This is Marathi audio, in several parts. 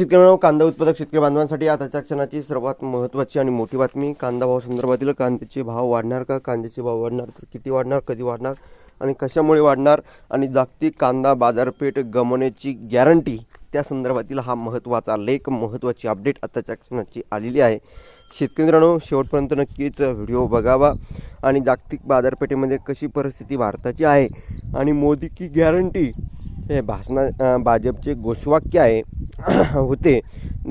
शेतकऱ्यांना कांदा उत्पादक शेतकरी बांधवांसाठी आताच्या क्षणाची सर्वात महत्त्वाची आणि मोठी बातमी कांदा भाव संदर्भातील कांद्याचे भाव वाढणार का कांद्याचे भाव वाढणार तर किती वाढणार कधी वाढणार आणि कशामुळे वाढणार आणि जागतिक कांदा बाजारपेठ गमवण्याची गॅरंटी त्या संदर्भातील हा महत्त्वाचा लेख महत्त्वाची अपडेट आताच्या क्षणाची आलेली आहे. शेतकरी मित्रांनो शेवटपर्यंत नक्कीच व्हिडिओ बघावा आणि जागतिक बाजारपेठेमध्ये कशी परिस्थिती भारताची आहे आणि मोदी की गॅरंटी हे भाषणा भाजपचे घोषवाक्य आहे. होते.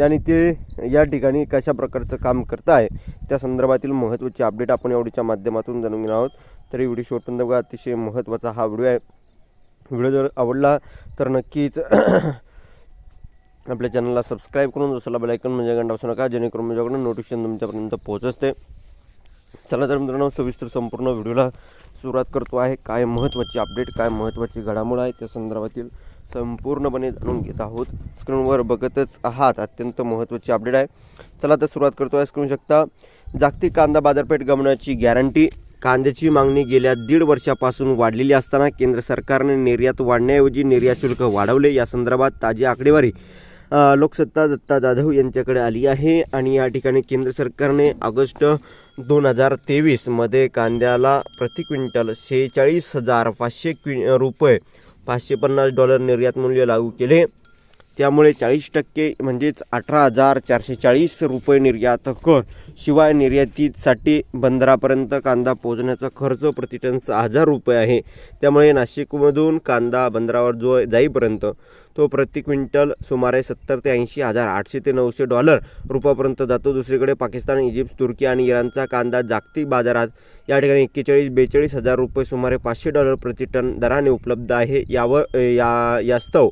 आणि ते या ठिकाणी कशा प्रकारचं काम करत आहे त्या संदर्भातील महत्त्वाची अपडेट आपण एवढीच्या माध्यमातून जाणून घेणार आहोत. तरी व्हिडिओ शेवटपर्यंत बघा अतिशय महत्त्वाचा हा व्हिडिओ आहे. व्हिडिओ जर आवडला तर नक्कीच आपल्या चॅनलला सबस्क्राईब करून दुसरा बेलायकन म्हणजे घंटा बसू नका जेणेकरून माझ्याकडून नोटिफिकेशन तुमच्यापर्यंत पोहोचते चला तर मित्रांनो सविस्तर संपूर्ण व्हिडिओला सुरुवात करतो आहे. काय महत्त्वाची अपडेट काय महत्त्वाची घडामोड आहे त्या संदर्भातील संपूर्णपणे जाणून घेत आहोत. स्क्रीनवर बघतच आहात. अत्यंत महत्त्वाची अपडेट आहे. चला तर सुरुवात करतो आहे स्क्रीन शकता. जागतिक कांदा बाजारपेठ गमवण्याची गॅरंटी कांद्याची मागणी गेल्या दीड वर्षापासून वाढलेली असताना केंद्र सरकारने निर्यात वाढण्याऐवजी निर्यात शुल्क वाढवले. या संदर्भात ताजी आकडेवारी लोकसत्ता दत्ता जाधव यांच्याकडे आली आहे आणि या ठिकाणी केंद्र सरकारने ऑगस्ट दोन हजार तेवीसमध्ये कांद्याला प्रति क्विंटल शेहेचाळीस हजार पाचशे क्वि रुपये पाचशे पन्नास डॉलर निर्यात मूल्य लागू केले. त्यामुळे चाळीस टक्के म्हणजेच अठरा हजार चारशे चाळीस रुपये निर्यात कर. शिवाय निर्यातीसाठी बंदरापर्यंत कांदा पोहोचण्याचा खर्च प्रतिटन सहा हजार रुपये आहे. त्यामुळे नाशिकमधून कांदा बंदरावर जो जाईपर्यंत तो प्रति क्विंटल सुमारे सत्तर ते ऐंशी हजार आठशे ते नऊशे डॉलर रुपयापर्यंत जातो. दुसरीकडे पाकिस्तान इजिप्त तुर्की आणि इराणचा कांदा जागतिक बाजारात या ठिकाणी एक्केचाळीस बेचाळीस हजार रुपये सुमारे पाचशे डॉलर प्रति टन दराने उपलब्ध आहे. यावर या यास्तव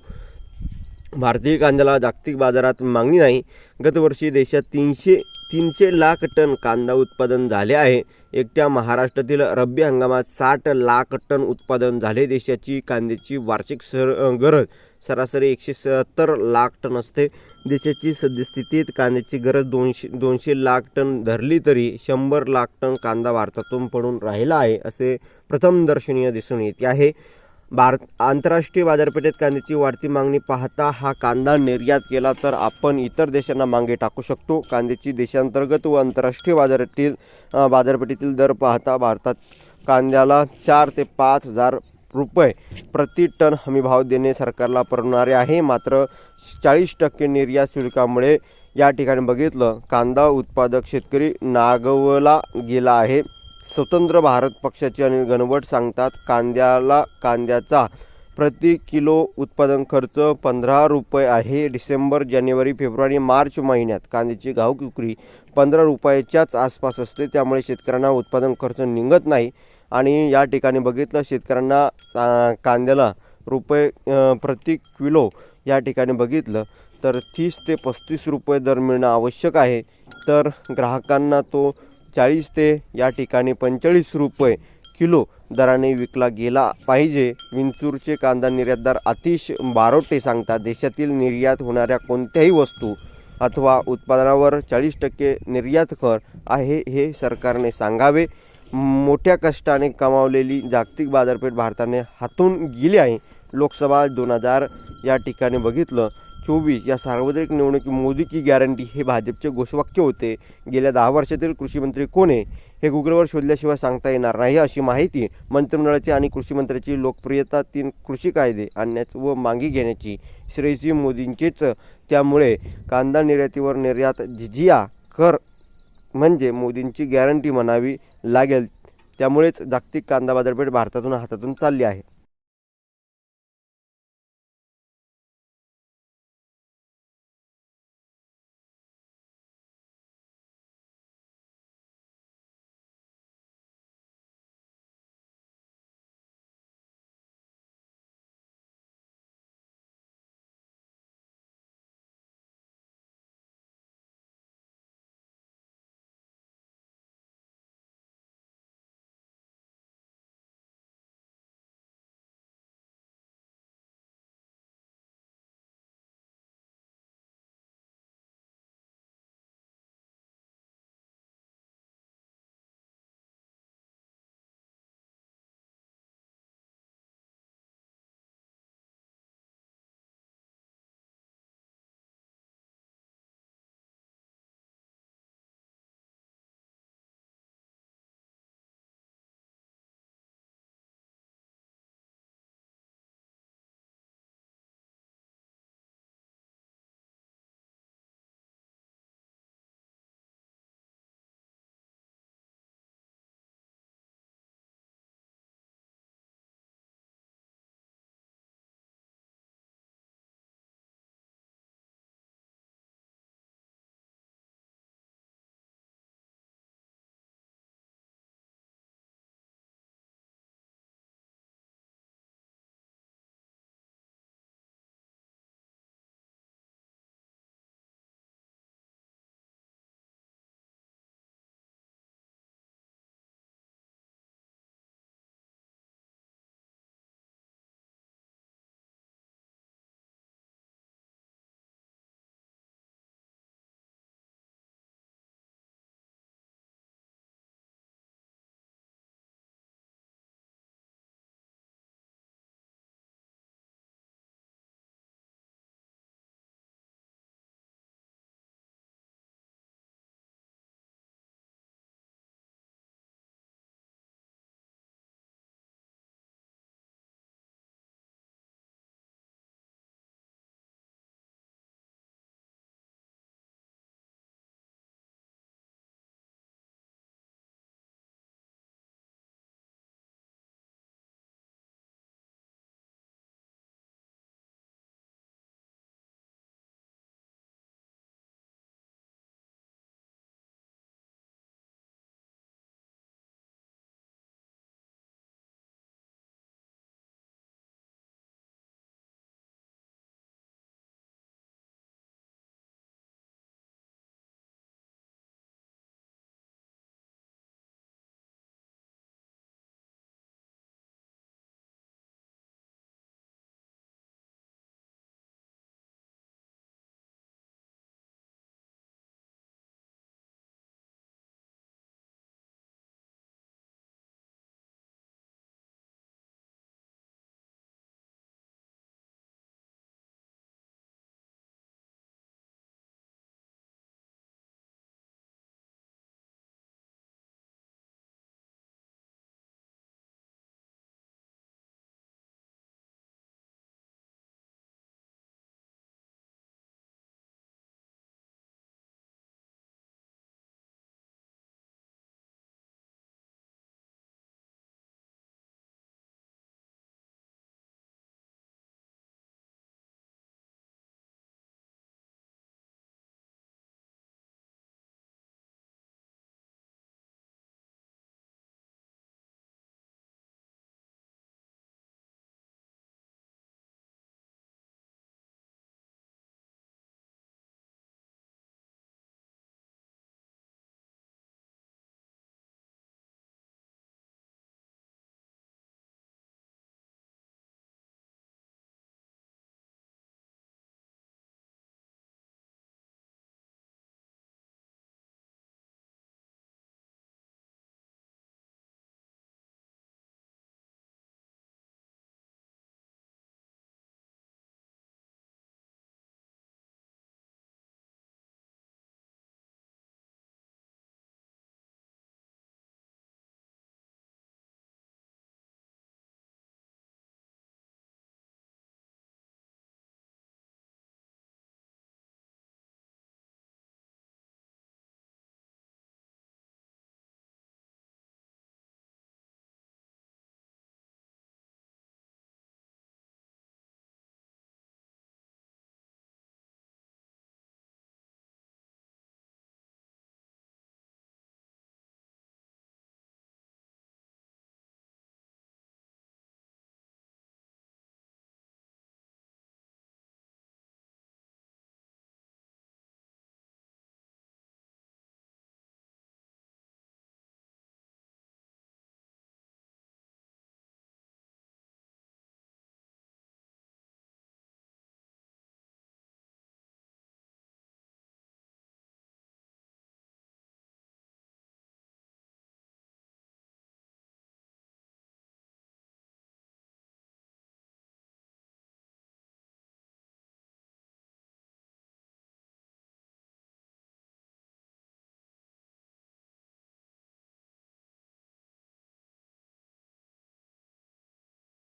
भारतीय कांद्याला जागतिक बाजारात मागणी नाही. गतवर्षी देशात तीनशे तीनशे लाख टन कांदा उत्पादन झाले आहे. एकट्या महाराष्ट्रातील रब्बी हंगामात साठ लाख टन उत्पादन झाले. देशाची कांद्याची वार्षिक सर गरज सरासरी एकशे सत्तर लाख टन असते. देशाची सद्यस्थितीत कांद्याची गरज दोनशे दोनशे लाख टन धरली तरी शंभर लाख टन कांदा भारतातून पडून राहिला आहे असे प्रथम दर्शनीय दिसून येते आहे. भारत आंतरराष्ट्रीय बाजारपेठेत कांद्याची वाढती मागणी पाहता हा कांदा निर्यात केला तर आपण इतर देशांना मागे टाकू शकतो. कांद्याची देशांतर्गत व आंतरराष्ट्रीय बाजारातील बाजारपेठेतील दर पाहता भारतात कांद्याला चार ते पाच हजार रुपये प्रति टन हमीभाव देणे सरकारला परवणारे आहे. मात्र चाळीस टक्के निर्यात शुल्कामुळे या ठिकाणी बघितलं कांदा उत्पादक शेतकरी नागवला गेला आहे. स्वतंत्र भारत पक्षाचे अनिल गणवट सांगतात कांद्याला कांद्याचा प्रति किलो उत्पादन खर्च पंधरा रुपये आहे. डिसेंबर जानेवारी फेब्रुवारी मार्च महिन्यात कांद्याची घाऊक विक्री पंधरा रुपयाच्याच आसपास असते. त्यामुळे शेतकऱ्यांना उत्पादन खर्च निघत नाही. आणि या ठिकाणी बघितलं शेतकऱ्यांना कांद्याला रुपये प्रति किलो या ठिकाणी बघितलं तर तीस ते पस्तीस रुपये दर मिळणं आवश्यक आहे. तर ग्राहकांना तो चाळीस ते या ठिकाणी पंचेचाळीस रुपये किलो दराने विकला गेला पाहिजे. विंचूरचे कांदा निर्यातदार आतिश बारोटे सांगतात देशातील निर्यात होणाऱ्या कोणत्याही वस्तू अथवा उत्पादनावर चाळीस टक्के निर्यात कर आहे हे सरकारने सांगावे. मोठ्या कष्टाने कमावलेली जागतिक बाजारपेठ भारताने हातून गेली आहे. लोकसभा दोन हजार या ठिकाणी बघितलं चोवीस या सार्वत्रिक निवडणुकी मोदी की गॅरंटी हे भाजपचे घोषवाक्य होते. गेल्या दहा वर्षातील कृषीमंत्री कोण आहे? हे गुगलवर शोधल्याशिवाय सांगता येणार नाही. अशी माहिती मंत्रिमंडळाची आणि कृषीमंत्र्याची लोकप्रियता तीन कृषी कायदे आणण्याची व मागे घेण्याची श्रेयसी मोदींचेच. त्यामुळे कांदा निर्यातीवर निर्यात झिजिया कर म्हणजे मोदींची गॅरंटी म्हणावी लागेल. त्यामुळेच जागतिक कांदा बाजारपेठ भारतातून हातातून चालली आहे.